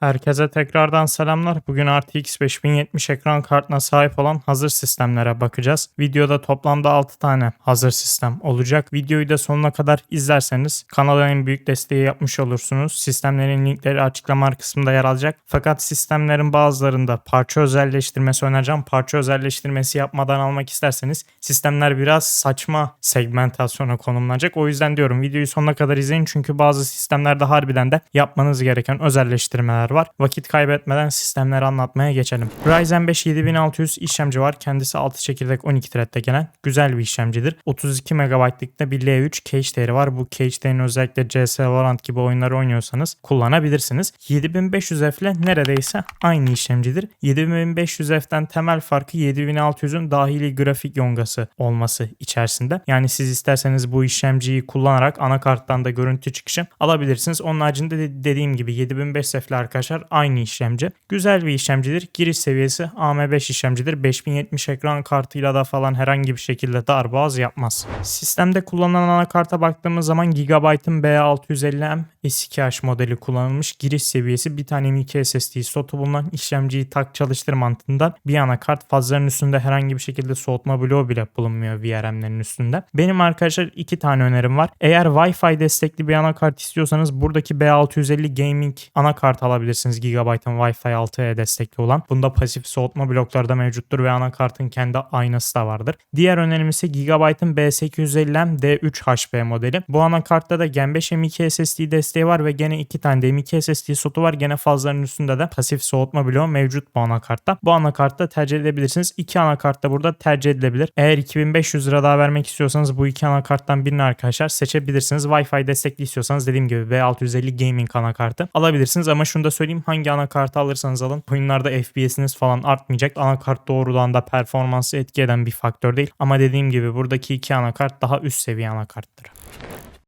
Herkese tekrardan selamlar. Bugün RTX 5070 ekran kartına sahip olan hazır sistemlere bakacağız. Videoda toplamda 6 tane hazır sistem olacak. Videoyu da sonuna kadar izlerseniz kanala en büyük desteği yapmış olursunuz. Sistemlerin linkleri açıklama kısmında yer alacak. Fakat sistemlerin bazılarında parça özelleştirmesi önereceğim. Parça özelleştirmesi yapmadan almak isterseniz sistemler biraz saçma segmentasyona konumlanacak. O yüzden diyorum videoyu sonuna kadar izleyin çünkü bazı sistemlerde harbiden de yapmanız gereken özelleştirmeler var. Vakit kaybetmeden sistemleri anlatmaya geçelim. Ryzen 5 7600 işlemci var. Kendisi 6 çekirdek 12 thread'de gelen güzel bir işlemcidir. 32 MB'lıkta bir L3 cache değeri var. Bu cache değerini özellikle CS Valorant gibi oyunları oynuyorsanız kullanabilirsiniz. 7500F ile neredeyse aynı işlemcidir. 7500F'den temel farkı 7600'ün dahili grafik yongası olması içerisinde. Yani siz isterseniz bu işlemciyi kullanarak anakarttan da görüntü çıkışı alabilirsiniz. Onun haricinde de dediğim gibi 7500F ile arkadaşlar aynı işlemci. Güzel bir işlemcidir. Giriş seviyesi AM5 işlemcidir. 5070 ekran kartıyla da falan herhangi bir şekilde darboğaz yapmaz. Sistemde kullanılan anakarta baktığımız zaman Gigabyte'ın B650M S2H modeli kullanılmış. Giriş seviyesi bir tane M.2 SSD slotu bulunan işlemciyi tak çalıştır mantığından bir anakart fazların üstünde herhangi bir şekilde soğutma bloğu bile bulunmuyor VRM'lerin üstünde. Benim arkadaşlar iki tane önerim var. Eğer Wi-Fi destekli bir anakart istiyorsanız buradaki B650 Gaming anakart alabilirsiniz. Gigabyte'ın Wi-Fi 6'ya destekli olan. Bunda pasif soğutma blokları da mevcuttur ve anakartın kendi aynası da vardır. Diğer önerim ise Gigabyte'ın B850M D3 HP modeli. Bu anakartta da Gen 5 M.2 SSD desteği var ve gene iki tane de M.2 SSD slotu var. Gene fazların üstünde de pasif soğutma bloğu mevcut bu anakartta. Bu anakartta tercih edebilirsiniz. İki anakart da burada tercih edilebilir. Eğer 2500 lira daha vermek istiyorsanız bu iki anakarttan birini arkadaşlar seçebilirsiniz. Wi-Fi destekli istiyorsanız dediğim gibi B650 Gaming anakartı alabilirsiniz ama şunu da söyleyeyim hangi anakartı alırsanız alın oyunlarda FPS'iniz falan artmayacak. Anakart doğrudan da performansı etki eden bir faktör değil ama dediğim gibi buradaki iki anakart daha üst seviye anakarttır.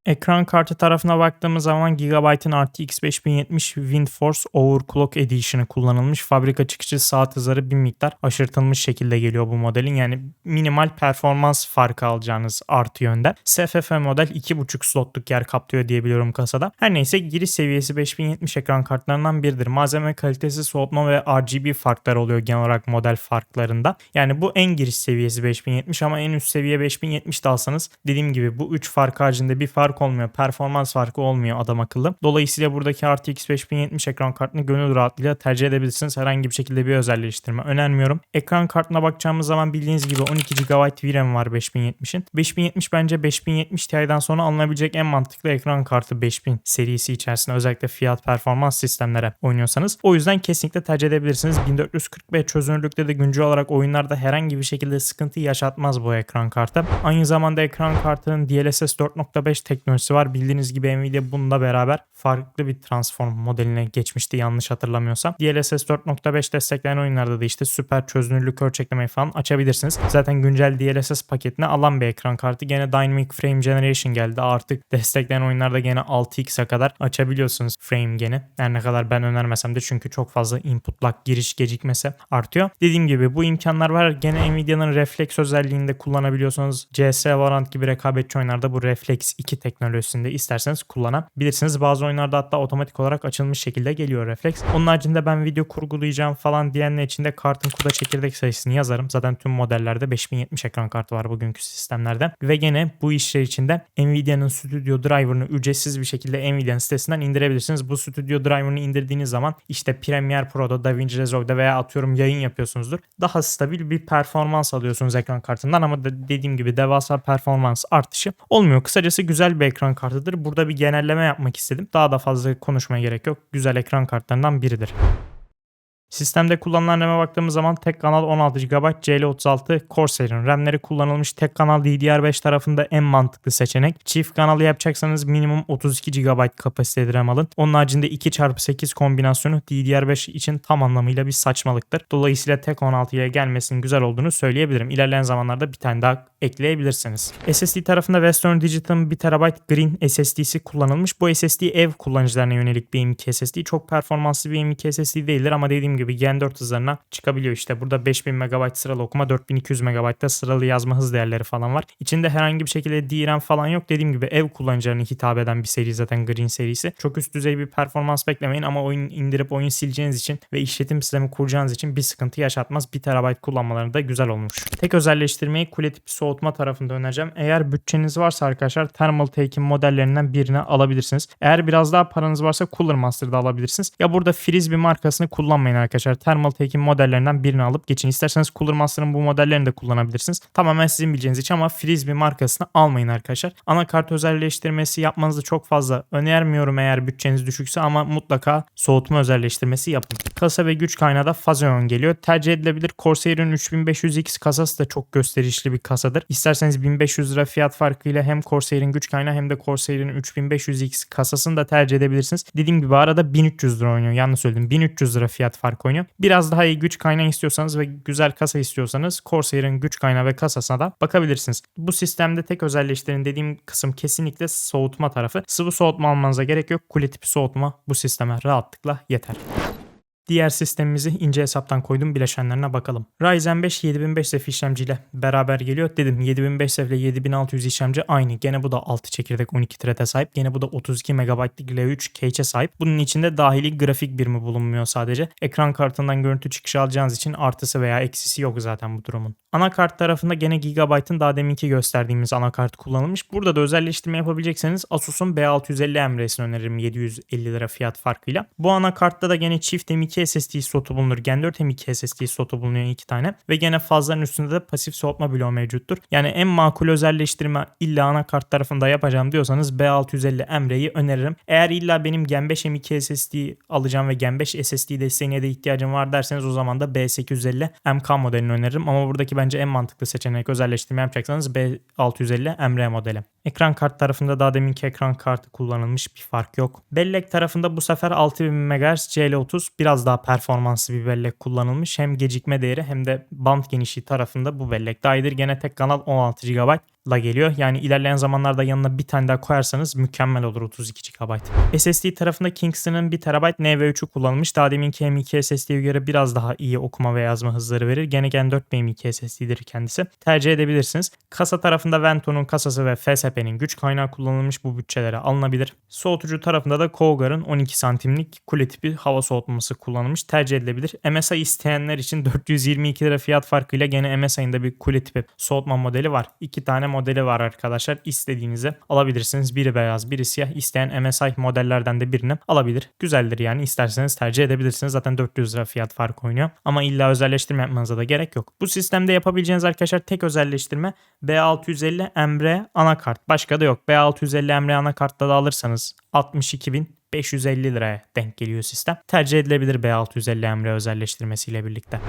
Ekran kartı tarafına baktığımız zaman Gigabyte'ın RTX 5070 WindForce Overclock Edition'ı kullanılmış. Fabrika çıkışı saat hızları bir miktar aşırtılmış şekilde geliyor bu modelin. Yani minimal performans farkı alacağınız artı yönde. SFF model 2.5 slotluk yer kaplıyor diyebiliyorum kasada. Her neyse giriş seviyesi 5070 ekran kartlarından biridir. Malzeme kalitesi, soğutma ve RGB farkları oluyor genel olarak model farklarında. Yani bu en giriş seviyesi 5070 ama en üst seviye 5070 de alsanız dediğim gibi bu 3 fark haricinde bir fark fark olmuyor. Performans farkı olmuyor adam akıllı. Dolayısıyla buradaki RTX 5070 ekran kartını gönül rahatlığıyla tercih edebilirsiniz. Herhangi bir şekilde bir özelleştirme önermiyorum. Ekran kartına bakacağımız zaman bildiğiniz gibi 12 GB VRAM var 5070'in. 5070 bence 5070 Ti'den sonra alınabilecek en mantıklı ekran kartı 5000 serisi içerisinde özellikle fiyat performans sistemlere oynuyorsanız. O yüzden kesinlikle tercih edebilirsiniz. 1440p çözünürlükte de güncel olarak oyunlarda herhangi bir şekilde sıkıntı yaşatmaz bu ekran kartı. Aynı zamanda ekran kartının DLSS 4.5 teknolojisi var. Bildiğiniz gibi Nvidia bununla beraber farklı bir transform modeline geçmişti yanlış hatırlamıyorsam. DLSS 4.5 destekleyen oyunlarda da işte süper çözünürlük ölçeklemeyi falan açabilirsiniz. Zaten güncel DLSS paketine alan bir ekran kartı. Gene Dynamic Frame Generation geldi. Artık destekleyen oyunlarda gene 6x'e kadar açabiliyorsunuz frame gene. Her ne kadar ben önermesem de çünkü çok fazla input lag giriş gecikmesi artıyor. Dediğim gibi bu imkanlar var. Gene Nvidia'nın Reflex özelliğinde kullanabiliyorsanız CS Valorant gibi rekabetçi oyunlarda bu Reflex 2 teknolojisinde isterseniz kullanabilirsiniz. Bazı oyunlarda hatta otomatik olarak açılmış şekilde geliyor refleks. Onun haricinde ben video kurgulayacağım falan diyenler için de kartın kuda çekirdek sayısını yazarım. Zaten tüm modellerde 5070 ekran kartı var bugünkü sistemlerde. Ve gene bu işler içinde Nvidia'nın Studio Driver'ını ücretsiz bir şekilde Nvidia'nın sitesinden indirebilirsiniz. Bu Studio Driver'ını indirdiğiniz zaman işte Premiere Pro'da, DaVinci Resolve'da veya atıyorum yayın yapıyorsunuzdur. Daha stabil bir performans alıyorsunuz ekran kartından ama de dediğim gibi devasa performans artışı olmuyor. Kısacası güzel bir ekran kartıdır. Burada bir genelleme yapmak istedim. Daha da fazla konuşmaya gerek yok. Güzel ekran kartlarından biridir. Sistemde kullanılan RAM'e baktığımız zaman tek kanal 16 GB CL36 Corsair'in RAM'leri kullanılmış. Tek kanal DDR5 tarafında en mantıklı seçenek. Çift kanalı yapacaksanız minimum 32 GB kapasiteli RAM alın. Onun haricinde 2x8 kombinasyonu DDR5 için tam anlamıyla bir saçmalıktır. Dolayısıyla tek 16'ya gelmesinin güzel olduğunu söyleyebilirim. İlerleyen zamanlarda bir tane daha ekleyebilirsiniz. SSD tarafında Western Digital'ın 1 TB Green SSD'si kullanılmış. Bu SSD ev kullanıcılarına yönelik bir M.2 SSD. Çok performanslı bir M.2 SSD değildir ama dediğim gibi gibi Gen 4 hızlarına çıkabiliyor işte. Burada 5000 MB sıralı okuma 4200 MB'da sıralı yazma hız değerleri falan var. İçinde herhangi bir şekilde DRAM falan yok. Dediğim gibi ev kullanıcılarına hitap eden bir seri zaten Green serisi. Çok üst düzey bir performans beklemeyin ama oyun indirip oyun sileceğiniz için ve işletim sistemi kuracağınız için bir sıkıntı yaşatmaz. 1 TB kullanmaları da güzel olmuş. Tek özelleştirmeyi kule tipi soğutma tarafında önereceğim. Eğer bütçeniz varsa arkadaşlar Thermal Take'in modellerinden birini alabilirsiniz. Eğer biraz daha paranız varsa Cooler Master'da alabilirsiniz. Ya burada Frisbee markasını kullanmayın arkadaşlar. Thermal Take'in modellerinden birini alıp geçin. İsterseniz Cooler Master'ın bu modellerini de kullanabilirsiniz. Tamamen sizin bileceğiniz için ama Frisbee markasını almayın arkadaşlar. Anakart özelleştirmesi yapmanızı çok fazla önermiyorum eğer bütçeniz düşükse ama mutlaka soğutma özelleştirmesi yapın. Kasa ve güç kaynağı da Fazeon geliyor. Tercih edilebilir Corsair'in 3500X kasası da çok gösterişli bir kasadır. İsterseniz 1500 lira fiyat farkıyla hem Corsair'in güç kaynağı hem de Corsair'in 3500X kasasını da tercih edebilirsiniz. Dediğim gibi arada 1300 lira oynuyor. Yanlış söyledim. 1300 lira fiyat farkı oynuyor. Biraz daha iyi güç kaynağı istiyorsanız ve güzel kasa istiyorsanız Corsair'in güç kaynağı ve kasasına da bakabilirsiniz. Bu sistemde tek özelleştirin dediğim kısım kesinlikle soğutma tarafı. Sıvı soğutma almanıza gerek yok. Kule tipi soğutma bu sisteme rahatlıkla yeter. Diğer sistemimizi ince hesaptan koydum bileşenlerine bakalım. Ryzen 5 7500F işlemciyle beraber geliyor. Dedim 7500F ile 7600 işlemci aynı. Gene bu da 6 çekirdek 12 thread'e sahip. Gene bu da 32 MB'lık L3 cache'e sahip. Bunun içinde dahili grafik birimi bulunmuyor sadece. Ekran kartından görüntü çıkışı alacağınız için artısı veya eksisi yok zaten bu durumun. Anakart tarafında gene Gigabyte'ın daha deminki gösterdiğimiz anakart kullanılmış. Burada da özelleştirme yapabilecekseniz Asus'un B650 Emre'sini öneririm 750 lira fiyat farkıyla. Bu anakartta da gene çift M2 SSD slotu bulunur. Gen 4 M2 SSD slotu bulunuyor iki tane. Ve gene fazların üstünde de pasif soğutma bloğu mevcuttur. Yani en makul özelleştirme illa anakart tarafında yapacağım diyorsanız B650 Emre'yi öneririm. Eğer illa benim Gen 5 M2 SSD alacağım ve Gen 5 SSD desteğine de ihtiyacım var derseniz o zaman da B850 MK modelini öneririm. Ama buradaki bence en mantıklı seçenek özelleştirme yapacaksanız B650 Emre modeli. Ekran kart tarafında daha deminki ekran kartı kullanılmış bir fark yok. Bellek tarafında bu sefer 6000 MHz CL30 biraz daha performanslı bir bellek kullanılmış. Hem gecikme değeri hem de band genişliği tarafında bu bellek daha iyidir. Gene tek kanal 16 GB la geliyor. Yani ilerleyen zamanlarda yanına bir tane daha koyarsanız mükemmel olur 32 GB. SSD tarafında Kingston'ın 1 TB NV3'ü kullanılmış. Daha deminki M2 SSD'ye göre biraz daha iyi okuma ve yazma hızları verir. Gene Gen 4 M2 SSD'dir kendisi. Tercih edebilirsiniz. Kasa tarafında Vento'nun kasası ve FSP'nin güç kaynağı kullanılmış bu bütçelere alınabilir. Soğutucu tarafında da Cougar'ın 12 santimlik kule tipi hava soğutması kullanılmış. Tercih edilebilir. MSI isteyenler için 422 lira fiyat farkıyla gene MSI'nin de bir kule tipi soğutma modeli var. İki tane modeli var arkadaşlar. İstediğinizi alabilirsiniz. Biri beyaz, biri siyah. İsteyen MSI modellerden de birini alabilir. Güzeldir yani. İsterseniz tercih edebilirsiniz. Zaten 400 lira fiyat farkı oynuyor. Ama illa özelleştirme yapmanıza da gerek yok. Bu sistemde yapabileceğiniz arkadaşlar tek özelleştirme B650 Emre anakart. Başka da yok. B650 Emre anakartta da alırsanız 62.550 liraya denk geliyor sistem. Tercih edilebilir B650 Emre özelleştirmesiyle birlikte.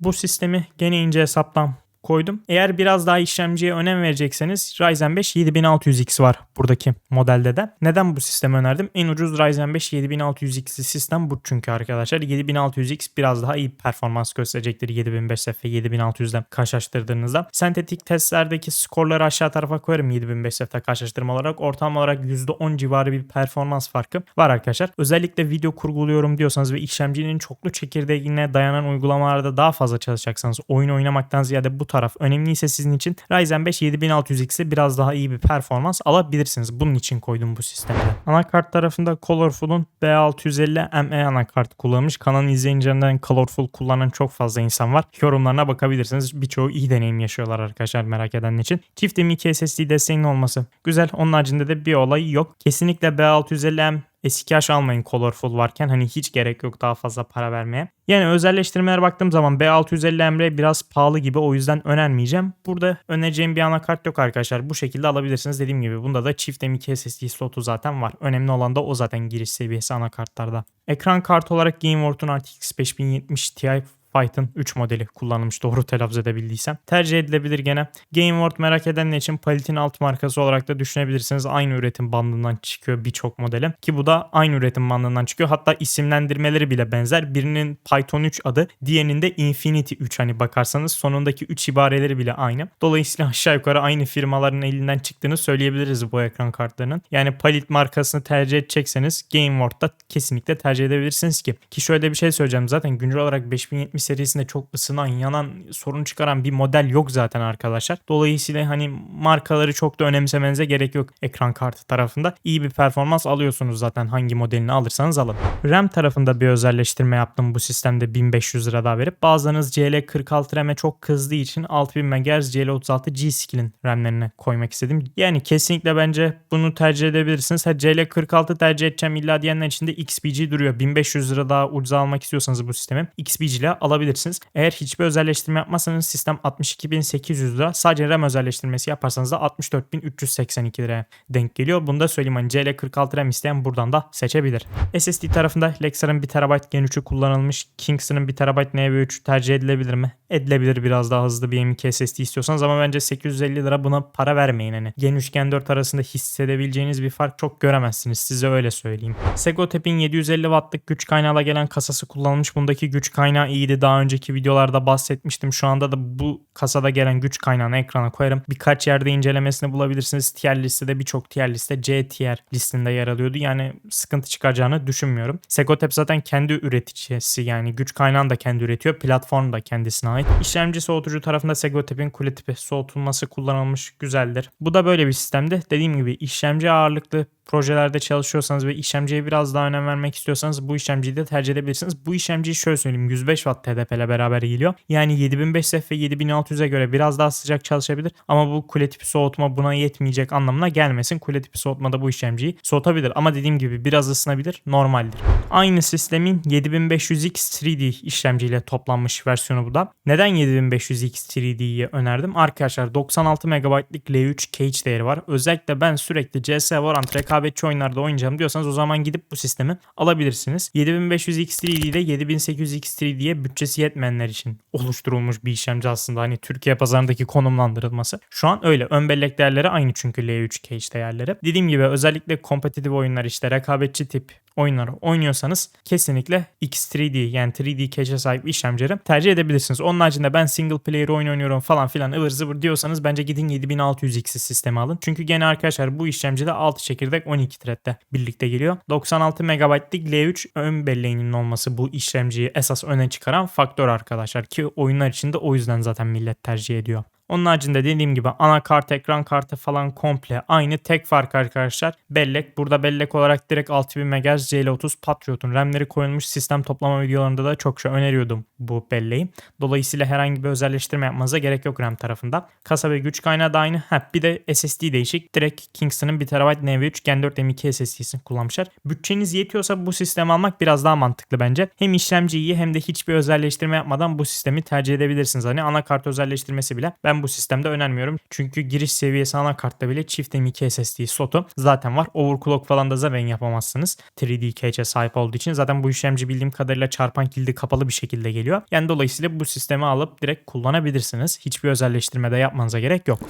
Bu sistemi gene ince hesaptan koydum. Eğer biraz daha işlemciye önem verecekseniz Ryzen 5 7600X var buradaki modelde de. Neden bu sistemi önerdim? En ucuz Ryzen 5 7600X'li sistem bu çünkü arkadaşlar. 7600X biraz daha iyi performans gösterecektir 7500F ve 7600'den karşılaştırdığınızda. Sentetik testlerdeki skorları aşağı tarafa koyarım 7500F'te karşılaştırma olarak. Ortalama olarak %10 civarı bir performans farkı var arkadaşlar. Özellikle video kurguluyorum diyorsanız ve işlemcinin çoklu çekirdeğine dayanan uygulamalarda daha fazla çalışacaksanız oyun oynamaktan ziyade bu taraf önemliyse sizin için Ryzen 5 7600X'e biraz daha iyi bir performans alabilirsiniz. Bunun için koydum bu sistemi. Anakart tarafında Colorful'un B650 ME anakart kullanmış. Kanalın izleyicilerinden Colorful kullanan çok fazla insan var. Yorumlarına bakabilirsiniz. Birçoğu iyi deneyim yaşıyorlar arkadaşlar merak edenler için. Çift M2 SSD desteğinin olması güzel. Onun haricinde de bir olay yok. Kesinlikle B650M S2H almayın Colorful varken hani hiç gerek yok daha fazla para vermeye. Yani özelleştirmelere baktığım zaman B650 Emre biraz pahalı gibi o yüzden önermeyeceğim. Burada önereceğim bir anakart yok arkadaşlar. Bu şekilde alabilirsiniz dediğim gibi. Bunda da çift M2 SSD slotu zaten var. Önemli olan da o zaten giriş seviyesi anakartlarda. Ekran kartı olarak GameWorld'un RTX 5070 Ti Python 3 modeli kullanılmış doğru telaffuz edebildiysem. Tercih edilebilir gene. GameWorld merak edenler için Palit'in alt markası olarak da düşünebilirsiniz. Aynı üretim bandından çıkıyor birçok modeli. Ki bu da aynı üretim bandından çıkıyor. Hatta isimlendirmeleri bile benzer. Birinin Python 3 adı, diğerinin de Infinity 3 hani bakarsanız sonundaki 3 ibareleri bile aynı. Dolayısıyla aşağı yukarı aynı firmaların elinden çıktığını söyleyebiliriz bu ekran kartlarının. Yani Palit markasını tercih edecekseniz GameWorld'da kesinlikle tercih edebilirsiniz ki. Ki şöyle bir şey söyleyeceğim zaten güncel olarak 5070 serisinde çok ısınan, yanan, sorun çıkaran bir model yok zaten arkadaşlar. Dolayısıyla hani markaları çok da önemsemenize gerek yok ekran kartı tarafında. İyi bir performans alıyorsunuz zaten hangi modelini alırsanız alın. RAM tarafında bir özelleştirme yaptım bu sistemde 1500 lira daha verip. Bazılarınız CL46 RAM'e çok kızdığı için 6000 MHz CL36 G-Skill'in RAM'lerine koymak istedim. Yani kesinlikle bence bunu tercih edebilirsiniz. Ha CL46 tercih edeceğim illa diyenler için de XPG duruyor. 1500 lira daha ucuza almak istiyorsanız bu sistemi XPG ile alabilirsiniz. Eğer hiçbir özelleştirme yapmazsanız sistem 62.800 lira. Sadece RAM özelleştirmesi yaparsanız da 64.382 liraya denk geliyor. Bunu da söyleyeyim hani CL46 RAM isteyen buradan da seçebilir. SSD tarafında Lexar'ın 1 TB Gen 3'ü kullanılmış. Kingston'ın 1 TB NV3 tercih edilebilir mi? Edilebilir biraz daha hızlı bir M.2 SSD istiyorsanız ama bence 850 lira buna para vermeyin hani. Gen 3 Gen 4 arasında hissedebileceğiniz bir fark çok göremezsiniz size öyle söyleyeyim. Segotep'in 750 wattlık güç kaynağıyla gelen kasası kullanılmış. Bundaki güç kaynağı iyiydi. Daha önceki videolarda bahsetmiştim. Şu anda da bu kasada gelen güç kaynağını ekrana koyarım. Birkaç yerde incelemesini bulabilirsiniz. Tier listede birçok tier liste C tier listinde yer alıyordu. Yani sıkıntı çıkaracağını düşünmüyorum. Segotep zaten kendi üreticisi yani güç kaynağını da kendi üretiyor. Platform da kendisine ait. İşlemci soğutucu tarafında Segotep'in kule tipi soğutulması kullanılmış güzeldir. Bu da böyle bir sistemde. Dediğim gibi işlemci ağırlıklı projelerde çalışıyorsanız ve işlemciye biraz daha önem vermek istiyorsanız bu işlemciyi de tercih edebilirsiniz. Bu işlemciyi şöyle söyleyeyim 105 Watt TDP ile beraber geliyor. Yani 7500 ve 7600'e göre biraz daha sıcak çalışabilir ama bu kule tipi soğutma buna yetmeyecek anlamına gelmesin. Kule tipi soğutmada bu işlemciyi soğutabilir ama dediğim gibi biraz ısınabilir normaldir. Aynı sistemin 7500X 3D işlemciyle toplanmış versiyonu bu da. Neden 7500X 3D'yi önerdim? Arkadaşlar 96 MB'lik L3 cache değeri var. Özellikle ben sürekli CS Valorant rekabetçi oyunlarda oynayacağım diyorsanız o zaman gidip bu sistemi alabilirsiniz. 7500 X3D ile 7800 X3D'ye bütçesi yetmeyenler için oluşturulmuş bir işlemci aslında. Hani Türkiye pazarındaki konumlandırılması. Şu an öyle. Ön bellek değerleri aynı çünkü L3 cache değerleri. Dediğim gibi özellikle kompetitif oyunlar işte rekabetçi tip oyunları oynuyorsanız kesinlikle X3D yani 3D cache'e sahip işlemcileri tercih edebilirsiniz. Onun haricinde ben single player oyun oynuyorum falan filan ıvır zıvır diyorsanız bence gidin 7600X sistemi alın. Çünkü gene arkadaşlar bu işlemcide 6 çekirdek 12 thread'de birlikte geliyor. 96 MB'lik L3 ön belleğinin olması bu işlemciyi esas öne çıkaran faktör arkadaşlar ki oyunlar içinde o yüzden zaten millet tercih ediyor. Onun haricinde dediğim gibi anakart, ekran kartı falan komple aynı. Tek fark arkadaşlar bellek. Burada bellek olarak direkt 6000 MHz CL30 Patriot'un RAM'leri koyulmuş sistem toplama videolarında da çokça öneriyordum bu belleği. Dolayısıyla herhangi bir özelleştirme yapmanıza gerek yok RAM tarafında. Kasa ve güç kaynağı da aynı. Ha, bir de SSD değişik. Direkt Kingston'ın 1 TB NV3 Gen 4 M2 SSD'sini kullanmışlar. Bütçeniz yetiyorsa bu sistemi almak biraz daha mantıklı bence. Hem işlemci iyi hem de hiçbir özelleştirme yapmadan bu sistemi tercih edebilirsiniz. Hani anakart özelleştirmesi bile ben bu sistemde önermiyorum. Çünkü giriş seviyesi anakartta bile çift M2 SSD slotu zaten var. Overclock falan da zaten yapamazsınız. 3D cache'e sahip olduğu için zaten bu işlemci bildiğim kadarıyla çarpan kilidi kapalı bir şekilde geliyor. Yani dolayısıyla bu sistemi alıp direkt kullanabilirsiniz. Hiçbir özelleştirme de yapmanıza gerek yok.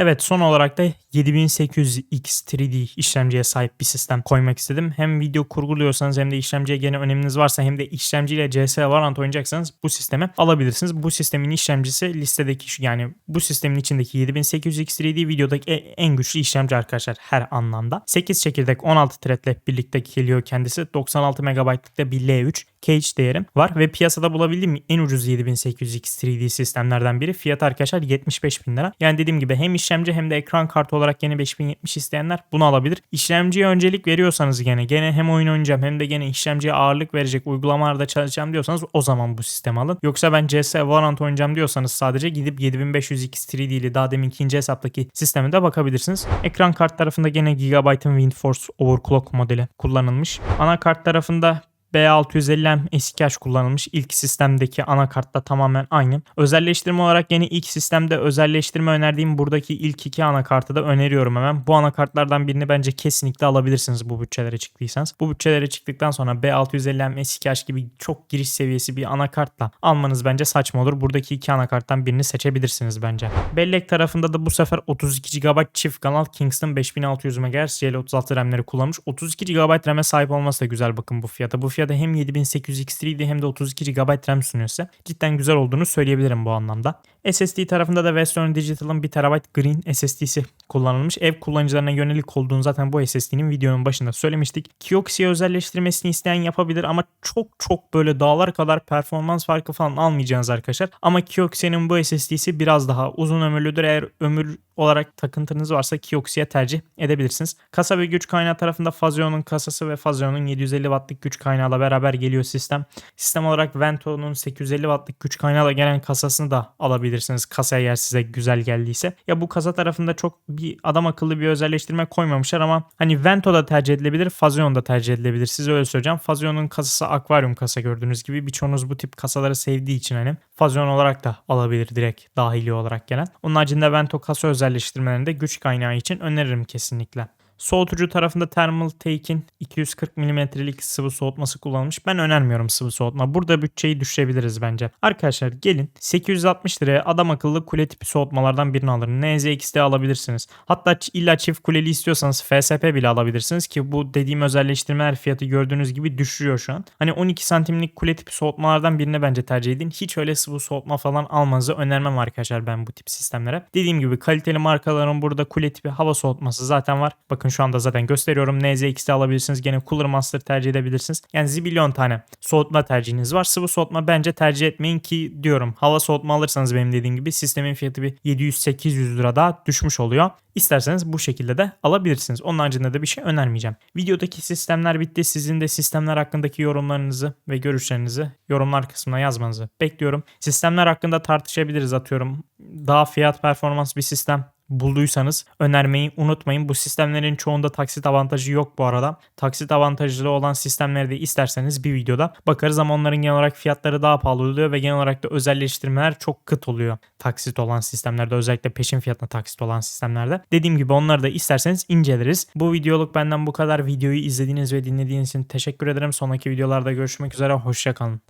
Evet son olarak da 7800X 3D işlemciye sahip bir sistem koymak istedim. Hem video kurguluyorsanız hem de işlemciye gene öneminiz varsa hem de işlemciyle CS Valorant oynayacaksanız bu sistemi alabilirsiniz. Bu sistemin işlemcisi listedeki yani bu sistemin içindeki 7800X 3D videodaki en güçlü işlemci arkadaşlar her anlamda. 8 çekirdek 16 threadle birlikte geliyor kendisi. 96 MB'lık da bir L3 cache değerim var ve piyasada bulabildiğim en ucuz 7800X 3D sistemlerden biri. Fiyat arkadaşlar 75 bin lira. Yani dediğim gibi hem işlemci hem de ekran kartı olarak yine 5070 isteyenler bunu alabilir. İşlemciye öncelik veriyorsanız gene gene hem oyun oynayacağım hem de gene işlemciye ağırlık verecek uygulamalarda çalışacağım diyorsanız o zaman bu sistemi alın. Yoksa ben CS Valorant oynayacağım diyorsanız sadece gidip 7500X 3D ile daha demin ikinci hesaptaki sisteme de bakabilirsiniz. Ekran kart tarafında gene Gigabyte'ın WindForce Overclock modeli kullanılmış. Anakart tarafında B650M S2H kullanılmış. İlk sistemdeki anakartla tamamen aynı. Özelleştirme olarak yine ilk sistemde özelleştirme önerdiğim buradaki ilk iki anakartı da öneriyorum hemen. Bu anakartlardan birini bence kesinlikle alabilirsiniz bu bütçelere çıktıysanız. Bu bütçelere çıktıktan sonra B650M S2H gibi çok giriş seviyesi bir anakartla almanız bence saçma olur. Buradaki iki anakarttan birini seçebilirsiniz bence. Bellek tarafında da bu sefer 32 GB çift kanal Kingston 5600 MHz CL36 RAM'leri kullanmış. 32 GB RAM'e sahip olması da güzel bakın bu fiyata. Bu fiyata hem 7800 X3'di hem de 32 GB RAM sunuyor size. Cidden güzel olduğunu söyleyebilirim bu anlamda. SSD tarafında da Western Digital'ın 1 TB Green SSD'si kullanılmış. Ev kullanıcılarına yönelik olduğunu zaten bu SSD'nin videonun başında söylemiştik. Kioxia özelleştirmesini isteyen yapabilir ama çok çok böyle dağlar kadar performans farkı falan almayacağınız arkadaşlar. Ama Kioxia'nın bu SSD'si biraz daha uzun ömürlüdür. Eğer ömür olarak takıntınız varsa Kioxia tercih edebilirsiniz. Kasa ve güç kaynağı tarafında Fazio'nun kasası ve Fazio'nun 750 wattlık güç kaynağıyla beraber geliyor sistem. Sistem olarak Vento'nun 850 wattlık güç kaynağıyla gelen kasasını da alabilirsiniz. Kasa eğer size güzel geldiyse. Ya bu kasa tarafında çok bir adam akıllı bir özelleştirme koymamışlar ama hani Vento da tercih edilebilir, Fazion da tercih edilebilir. Size öyle söyleyeceğim. Fazion'un kasası akvaryum kasa gördüğünüz gibi. Birçoğunuz bu tip kasaları sevdiği için hani Fazion olarak da alabilir direkt dahili olarak gelen. Onun haricinde Vento kasa özelleştirmelerinde güç kaynağı için öneririm kesinlikle. Soğutucu tarafında Thermal Take'in 240 mm'lik sıvı soğutması kullanılmış. Ben önermiyorum sıvı soğutma. Burada bütçeyi düşürebiliriz bence. Arkadaşlar gelin 860 liraya adam akıllı kule tipi soğutmalardan birini alın. NZX'de alabilirsiniz. Hatta illa çift kuleli istiyorsanız FSP bile alabilirsiniz ki bu dediğim özelleştirmeler fiyatı gördüğünüz gibi düşürüyor şu an. Hani 12 santimlik kule tipi soğutmalardan birini bence tercih edin. Hiç öyle sıvı soğutma falan almanızı önermem arkadaşlar ben bu tip sistemlere. Dediğim gibi kaliteli markaların burada kule tipi hava soğutması zaten var. Bakın şu anda zaten gösteriyorum. NZX'de alabilirsiniz. Gene Cooler Master tercih edebilirsiniz. Yani zibilyon tane soğutma tercihiniz var. Sıvı soğutma bence tercih etmeyin ki diyorum. Hava soğutma alırsanız benim dediğim gibi sistemin fiyatı bir 700-800 lira daha düşmüş oluyor. İsterseniz bu şekilde de alabilirsiniz. Onun haricinde de bir şey önermeyeceğim. Videodaki sistemler bitti. Sizin de sistemler hakkındaki yorumlarınızı ve görüşlerinizi yorumlar kısmına yazmanızı bekliyorum. Sistemler hakkında tartışabiliriz atıyorum. Daha fiyat performans bir sistem bulduysanız önermeyi unutmayın. Bu sistemlerin çoğunda taksit avantajı yok bu arada. Taksit avantajlı olan sistemleri de isterseniz bir videoda bakarız ama onların genel olarak fiyatları daha pahalı oluyor ve genel olarak da özelleştirmeler çok kıt oluyor. Taksit olan sistemlerde özellikle peşin fiyatına taksit olan sistemlerde. Dediğim gibi onları da isterseniz inceleriz. Bu videoluk benden bu kadar. Videoyu izlediğiniz ve dinlediğiniz için teşekkür ederim. Sonraki videolarda görüşmek üzere. Hoşçakalın.